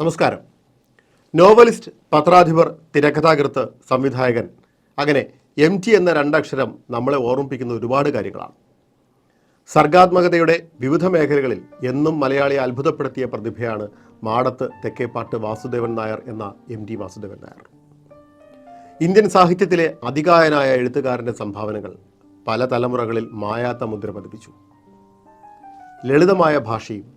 നമസ്കാരം. നോവലിസ്റ്റ് പത്രാധിപർ തിരക്കഥാകൃത്ത് സംവിധായകൻ അങ്ങനെ എം ടി എന്ന രണ്ടക്ഷരം നമ്മളെ ഓർമ്മിപ്പിക്കുന്ന ഒരുപാട് കാര്യങ്ങളാണ്. സർഗാത്മകതയുടെ വിവിധ മേഖലകളിൽ എന്നും മലയാളിയെ അത്ഭുതപ്പെടുത്തിയ പ്രതിഭയാണ് മാടത്ത് തെക്കേപ്പാട്ട് വാസുദേവൻ നായർ എന്ന M T Vasudevan Nair. Indian സാഹിത്യത്തിലെ അതികായനായ എഴുത്തുകാരന്റെ സംഭാവനകൾ പല തലമുറകളിൽ മായാത്ത മുദ്ര പതിപ്പിച്ചു. ലളിതമായ ഭാഷയും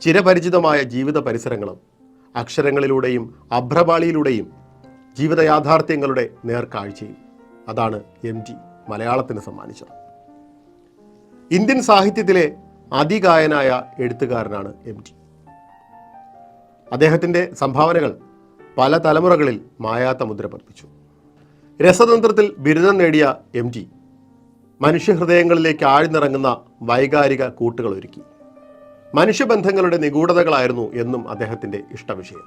ചിരപരിചിതമായ ജീവിത പരിസരങ്ങളും അക്ഷരങ്ങളിലൂടെയും അഭ്രപാളിയിലൂടെയും ജീവിത യാഥാർത്ഥ്യങ്ങളുടെ നേർക്കാഴ്ചയും അതാണ് എം ടി മലയാളത്തിന് സമ്മാനിച്ചത്. ഇന്ത്യൻ സാഹിത്യത്തിലെ അതികായനായ എഴുത്തുകാരനാണ് എം ടി. അദ്ദേഹത്തിന്റെ സംഭാവനകൾ പല തലമുറകളിൽ മായാത്ത മുദ്ര പതിപ്പിച്ചു. രസതന്ത്രത്തിൽ ബിരുദം നേടിയ എം ടി മനുഷ്യഹൃദയങ്ങളിലേക്ക് ആഴ്ന്നിറങ്ങുന്ന വൈകാരിക കൂട്ടുകൾ ഒരുക്കി മനുഷ്യബന്ധങ്ങളുടെ നിഗൂഢതകളായിരുന്നു എന്നും അദ്ദേഹത്തിന്റെ ഇഷ്ടവിഷയം.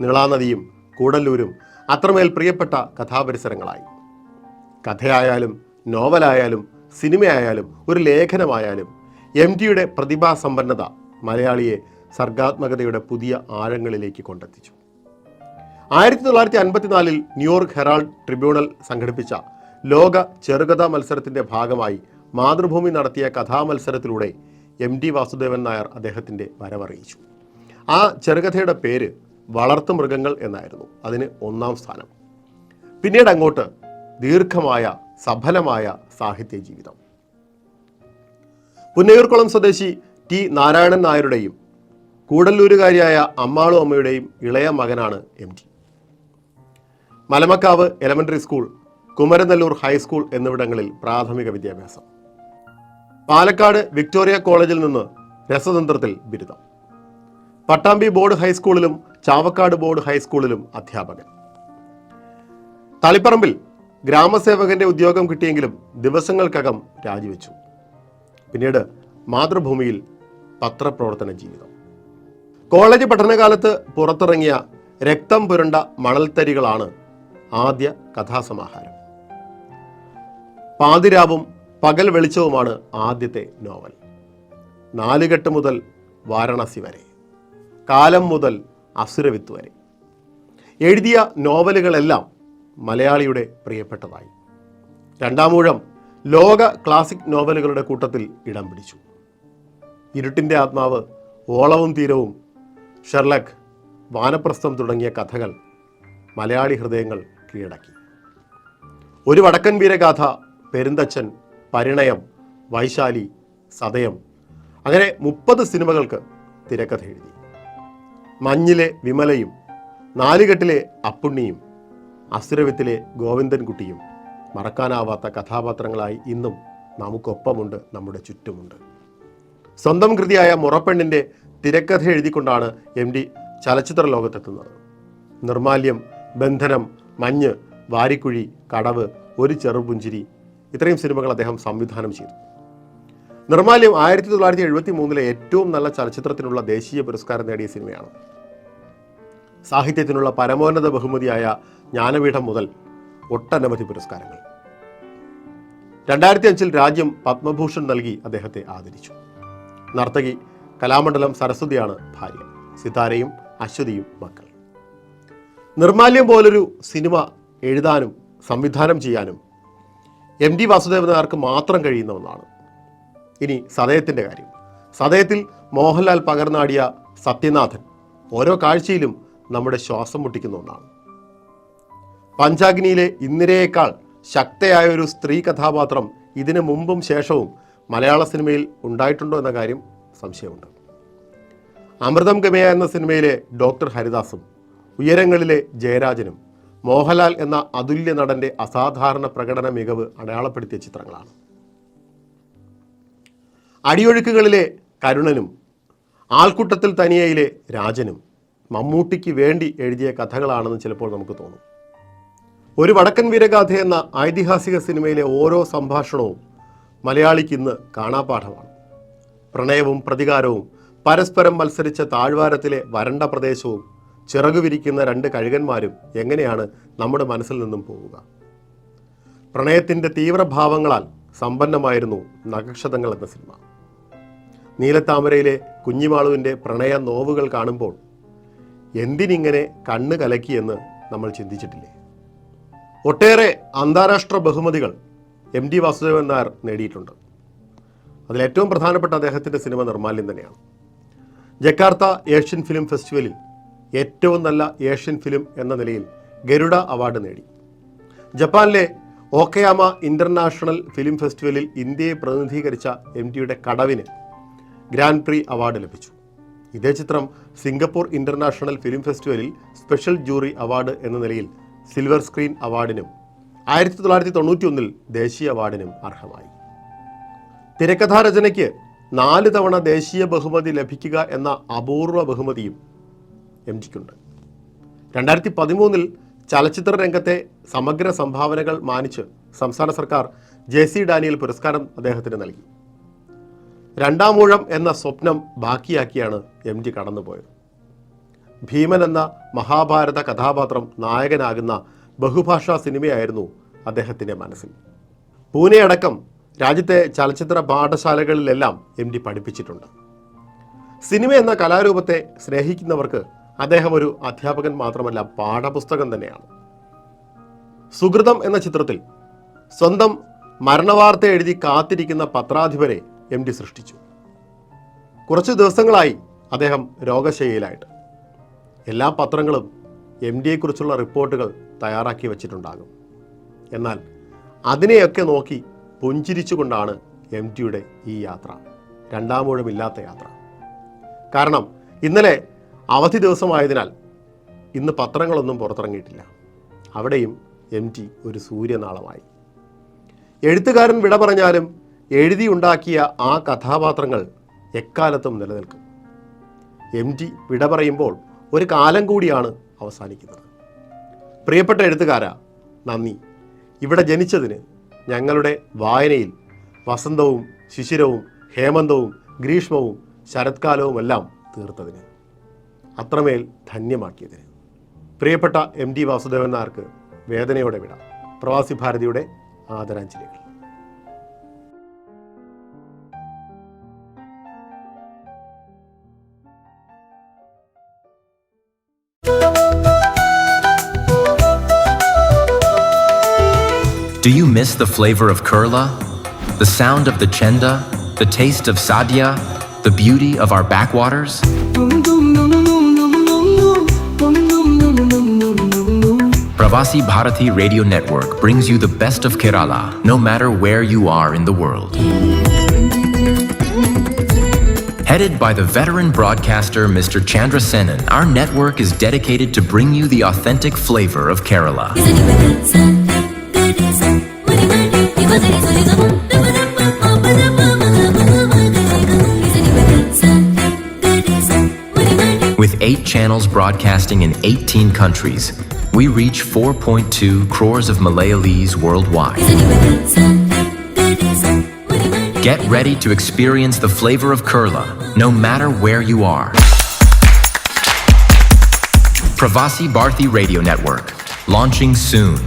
നീളാനദിയും കൂടല്ലൂരും അത്രമേൽ പ്രിയപ്പെട്ട കഥാപരിസരങ്ങളായി. കഥയായാലും നോവലായാലും സിനിമയായാലും ഒരു ലേഖനമായാലും എം ടിയുടെ പ്രതിഭാസമ്പന്നത മലയാളിയെ സർഗാത്മകതയുടെ പുതിയ ആഴങ്ങളിലേക്ക് കൊണ്ടെത്തിച്ചു. ആയിരത്തി തൊള്ളായിരത്തി അൻപത്തിനാലിൽ ന്യൂയോർക്ക് ഹെറാൾഡ് ട്രിബ്യൂണൽ സംഘടിപ്പിച്ച ലോക ചെറുകഥാ മത്സരത്തിന്റെ ഭാഗമായി മാതൃഭൂമി നടത്തിയ കഥാമത്സരത്തിലൂടെ എം ടി വാസുദേവൻ നായർ അദ്ദേഹത്തിന്റെ വരവറിയിച്ചു. ആ ചെറുകഥയുടെ പേര് വളർത്തു മൃഗങ്ങൾ എന്നായിരുന്നു. അതിന് ഒന്നാം സ്ഥാനം. പിന്നീട് അങ്ങോട്ട് ദീർഘമായ സഫലമായ സാഹിത്യ ജീവിതം. പുന്നയൂർക്കുളം സ്വദേശി ടി നാരായണൻ നായരുടെയും കൂടല്ലൂരുകാരിയായ അമ്മാളു അമ്മയുടെയും ഇളയ മകനാണ് M T. Malamakkavu elementary school Kumaranellur high school എന്നിവിടങ്ങളിൽ പ്രാഥമിക വിദ്യാഭ്യാസം. പാലക്കാട് വിക്ടോറിയ കോളേജിൽ നിന്ന് രസതന്ത്രത്തിൽ ബിരുദം. പട്ടാമ്പി ബോർഡ് ഹൈസ്കൂളിലും ചാവക്കാട് ബോർഡ് ഹൈസ്കൂളിലും അധ്യാപകൻ. തളിപ്പറമ്പിൽ ഗ്രാമസേവകന്റെ ഉദ്യോഗം കിട്ടിയെങ്കിലും ദിവസങ്ങൾക്കകം രാജിവെച്ചു. പിന്നീട് മാതൃഭൂമിയിൽ പത്രപ്രവർത്തന ജീവിതം. കോളേജ് പഠനകാലത്ത് പുറത്തിറങ്ങിയ രക്തം പുരണ്ട മണൽത്തരികളാണ് ആദ്യ കഥാസമാഹാരം. പാതിരാവും പകൽ വെളിച്ചവുമാണ് ആദ്യത്തെ നോവൽ. നാലുകെട്ട് മുതൽ വാരണാസി വരെ. കാലം മുതൽ അസുരവിത്ത് വരെ. എഴുതിയ നോവലുകളെല്ലാം മലയാളിയുടെ പ്രിയപ്പെട്ടതായി. രണ്ടാമൂഴം ലോക ക്ലാസിക് നോവലുകളുടെ കൂട്ടത്തിൽ ഇടം പിടിച്ചു. ഇരുട്ടിന്റെ ആത്മാവ് ഓളവും തീരവും ഷെർലക് വാനപ്രസ്ഥം തുടങ്ങിയ കഥകൾ മലയാളി ഹൃദയങ്ങൾ കീഴടക്കി. ഒരു വടക്കൻ വീരഗാഥ പെരുന്തച്ചൻ പരിണയം വൈശാലി സതയം അങ്ങനെ മുപ്പത് സിനിമകൾക്ക് തിരക്കഥ എഴുതി. മഞ്ഞിലെ വിമലയും നാലുകെട്ടിലെ അപ്പുണ്ണിയും അസുരവിത്തിലെ ഗോവിന്ദൻകുട്ടിയും മറക്കാനാവാത്ത കഥാപാത്രങ്ങളായി ഇന്നും നമുക്കൊപ്പമുണ്ട് നമ്മുടെ ചുറ്റുമുണ്ട്. സ്വന്തം കൃതിയായ മുറപ്പെണ്ണിന്റെ തിരക്കഥ എഴുതിക്കൊണ്ടാണ് എം ഡി ചലച്ചിത്ര ലോകത്തെത്തുന്നത്. നിർമാല്യം ബന്ധനം മഞ്ഞ് വാരിക്കുഴി കടവ് ഒരു ചെറുപുഞ്ചിരി ഇത്രയും സിനിമകൾ അദ്ദേഹം സംവിധാനം ചെയ്തു. നിർമാല്യം ആയിരത്തി തൊള്ളായിരത്തി എഴുപത്തി മൂന്നിലെ ഏറ്റവും നല്ല ചലച്ചിത്രത്തിനുള്ള ദേശീയ പുരസ്കാരം നേടിയ സിനിമയാണ്. സാഹിത്യത്തിനുള്ള പരമോന്നത ബഹുമതിയായ ജ്ഞാനപീഠം മുതൽ ഒട്ടനവധി പുരസ്കാരങ്ങൾ. രണ്ടായിരത്തി അഞ്ചിൽ രാജ്യം പത്മഭൂഷൺ നൽകി അദ്ദേഹത്തെ ആദരിച്ചു. നർത്തകി കലാമണ്ഡലം സരസ്വതിയാണ് ഭാര്യ. സിതാരയും അശ്വതിയും മക്കൾ. നിർമാല്യം പോലൊരു സിനിമ എഴുതാനും സംവിധാനം ചെയ്യാനും എം ഡി വാസുദേവൻ നായർക്ക് മാത്രം കഴിയുന്ന ഒന്നാണ്. ഇനി സതയത്തിന്റെ കാര്യം. സതയത്തിൽ മോഹൻലാൽ പകർന്നാടിയ സത്യനാഥൻ ഓരോ കാഴ്ചയിലും നമ്മുടെ ശ്വാസം മുട്ടിക്കുന്ന ഒന്നാണ്. പഞ്ചാഗ്നിയിലെ ഇന്ദിരയേക്കാൾ ശക്തയായ ഒരു സ്ത്രീ കഥാപാത്രം ഇതിനു മുമ്പും ശേഷവും മലയാള സിനിമയിൽ ഉണ്ടായിട്ടുണ്ടോ എന്ന കാര്യം സംശയമുണ്ട്. അമൃതം ഗമയ എന്ന സിനിമയിലെ ഡോക്ടർ ഹരിദാസും ഉയരങ്ങളിലെ ജയരാജനും മോഹൻലാൽ എന്ന അതുല്യ നടന്റെ അസാധാരണ പ്രകടന മികവ് അടയാളപ്പെടുത്തിയ ചിത്രങ്ങളാണ്. അടിയൊഴുക്കുകളിലെ കരുണനും ആൾക്കൂട്ടത്തിൽ തനിയയിലെ രാജനും മമ്മൂട്ടിക്ക് വേണ്ടി എഴുതിയ കഥകളാണെന്ന് ചിലപ്പോൾ നമുക്ക് തോന്നും. ഒരു വടക്കൻ വീരഗാഥ എന്ന ഐതിഹാസിക സിനിമയിലെ ഓരോ സംഭാഷണവും മലയാളിക്ക് ഇന്ന് കാണാപാഠമാണ്. പ്രണയവും പ്രതികാരവും പരസ്പരം മത്സരിച്ച താഴ്വാരത്തിലെ വരണ്ട പ്രദേശവും ചിറകുവിരിക്കുന്ന രണ്ട് കഴുകന്മാരും എങ്ങനെയാണ് നമ്മുടെ മനസ്സിൽ നിന്നും പോവുക? പ്രണയത്തിന്റെ തീവ്രഭാവങ്ങളാൽ സമ്പന്നമായിരുന്നു നക്ഷതങ്ങൾ എന്ന സിനിമ. നീലത്താമരയിലെ കുഞ്ഞിമാളുവിന്റെ പ്രണയ നോവുകൾ കാണുമ്പോൾ എന്തിനിങ്ങനെ കണ്ണ് കലക്കിയെന്ന് നമ്മൾ ചിന്തിച്ചിട്ടില്ലേ? ഒട്ടേറെ അന്താരാഷ്ട്ര ബഹുമതികൾ എം ഡി വാസുദേവൻ നായർ നേടിയിട്ടുണ്ട്. അതിലേറ്റവും പ്രധാനപ്പെട്ട അദ്ദേഹത്തിന്റെ സിനിമ നിർമ്മാല്യം തന്നെയാണ്. ജക്കാർത്ത ഏഷ്യൻ ഫിലിം ഫെസ്റ്റിവലിൽ ഏറ്റവും നല്ല ഏഷ്യൻ ഫിലിം എന്ന നിലയിൽ ഗരുഡ അവാർഡ് നേടി. ജപ്പാനിലെ ഓക്കയാമ ഇന്റർനാഷണൽ ഫിലിം ഫെസ്റ്റിവലിൽ ഇന്ത്യയെ പ്രതിനിധീകരിച്ച എം ടിയുടെ കടവിന് ഗ്രാൻഡ് പ്രീ അവാർഡ് ലഭിച്ചു. ഇതേ ചിത്രം സിംഗപ്പൂർ ഇന്റർനാഷണൽ ഫിലിം ഫെസ്റ്റിവലിൽ സ്പെഷ്യൽ ജൂറി അവാർഡ് എന്ന നിലയിൽ സിൽവർ സ്ക്രീൻ അവാർഡിനും ആയിരത്തി തൊള്ളായിരത്തി തൊണ്ണൂറ്റി ഒന്നിൽ ദേശീയ അവാർഡിനും അർഹമായി. തിരക്കഥാരചനയ്ക്ക് നാല് തവണ ദേശീയ ബഹുമതി ലഭിക്കുക എന്ന അപൂർവ ബഹുമതിയും എം ജിക്കുണ്ട് രണ്ടായിരത്തി പതിമൂന്നിൽ ചലച്ചിത്ര രംഗത്തെ സമഗ്ര സംഭാവനകൾ മാനിച്ച് സംസ്ഥാന സർക്കാർ ജെ സി ഡാനിയൽ പുരസ്കാരം അദ്ദേഹത്തിന് നൽകി. രണ്ടാമൂഴം എന്ന സ്വപ്നം ബാക്കിയാക്കിയാണ് എം ജി കടന്നുപോയത്. ഭീമൻ എന്ന മഹാഭാരത കഥാപാത്രം നായകനാകുന്ന ബഹുഭാഷാ സിനിമയായിരുന്നു അദ്ദേഹത്തിന്റെ മനസ്സിൽ. പൂനെ അടക്കം രാജ്യത്തെ ചലച്ചിത്ര പാഠശാലകളിലെല്ലാം എം ഡി പഠിപ്പിച്ചിട്ടുണ്ട്. സിനിമ എന്ന കലാരൂപത്തെ സ്നേഹിക്കുന്നവർക്ക് അദ്ദേഹം ഒരു അധ്യാപകൻ മാത്രമല്ല പാഠപുസ്തകം തന്നെയാണ്. സുഹൃതം എന്ന ചിത്രത്തിൽ സ്വന്തം മരണവാർത്ത എഴുതി കാത്തിരിക്കുന്ന പത്രാധിപരെ എം ഡി സൃഷ്ടിച്ചു. കുറച്ച് ദിവസങ്ങളായി അദ്ദേഹം രോഗശൈലിയിലായിട്ട് എല്ലാ പത്രങ്ങളും എം ഡിയെക്കുറിച്ചുള്ള റിപ്പോർട്ടുകൾ തയ്യാറാക്കി വച്ചിട്ടുണ്ടാകും. എന്നാൽ അതിനെയൊക്കെ നോക്കി പുഞ്ചിരിച്ചുകൊണ്ടാണ് എം ഈ യാത്ര. രണ്ടാമൂഴമില്ലാത്ത യാത്ര. കാരണം ഇന്നലെ അവധി ദിവസമായതിനാൽ ഇന്ന് പത്രങ്ങളൊന്നും പുറത്തിറങ്ങിയിട്ടില്ല. അവിടെയും എം ടി ഒരു സൂര്യനാളമായി. എഴുത്തുകാരൻ വിട പറഞ്ഞാലും എഴുതിയുണ്ടാക്കിയ ആ കഥാപാത്രങ്ങൾ എക്കാലത്തും നിലനിൽക്കും. എം ടി വിട പറയുമ്പോൾ ഒരു കാലം കൂടിയാണ് അവസാനിക്കുന്നത്. പ്രിയപ്പെട്ട എഴുത്തുകാരാ നന്ദി. ഇവിടെ ജനിച്ചതിന് ഞങ്ങളുടെ വായനയിൽ വസന്തവും ശിശിരവും ഹേമന്തവും ഗ്രീഷ്മവും ശരത്കാലവുമെല്ലാം തീർത്തതിന്. അത്രമേൽ ധന്യമാക്കിയതിന് പ്രിയപ്പെട്ട എം ഡി വാസുദേവൻ നായർക്ക് വേദനയോടെ വിടാം പ്രവാസി ഭാരതിയുടെ ആദരാഞ്ജലികൾ Do you miss the flavor of Kurla? The sound of the chenda? The taste of sadhya? The beauty of our backwaters? Pravasi Bharati Radio Network brings you the best of Kerala, no matter where you are in the world. Headed by the veteran broadcaster Mr. Chandra Senan, our network is dedicated to bring you the authentic flavor of Kerala. With eight channels broadcasting in 18 countries, we reach 4.2 crores of Malayalees worldwide. Get ready to experience the flavor of Kerala, no matter where you are. Pravasi Bharti Radio Network, launching soon.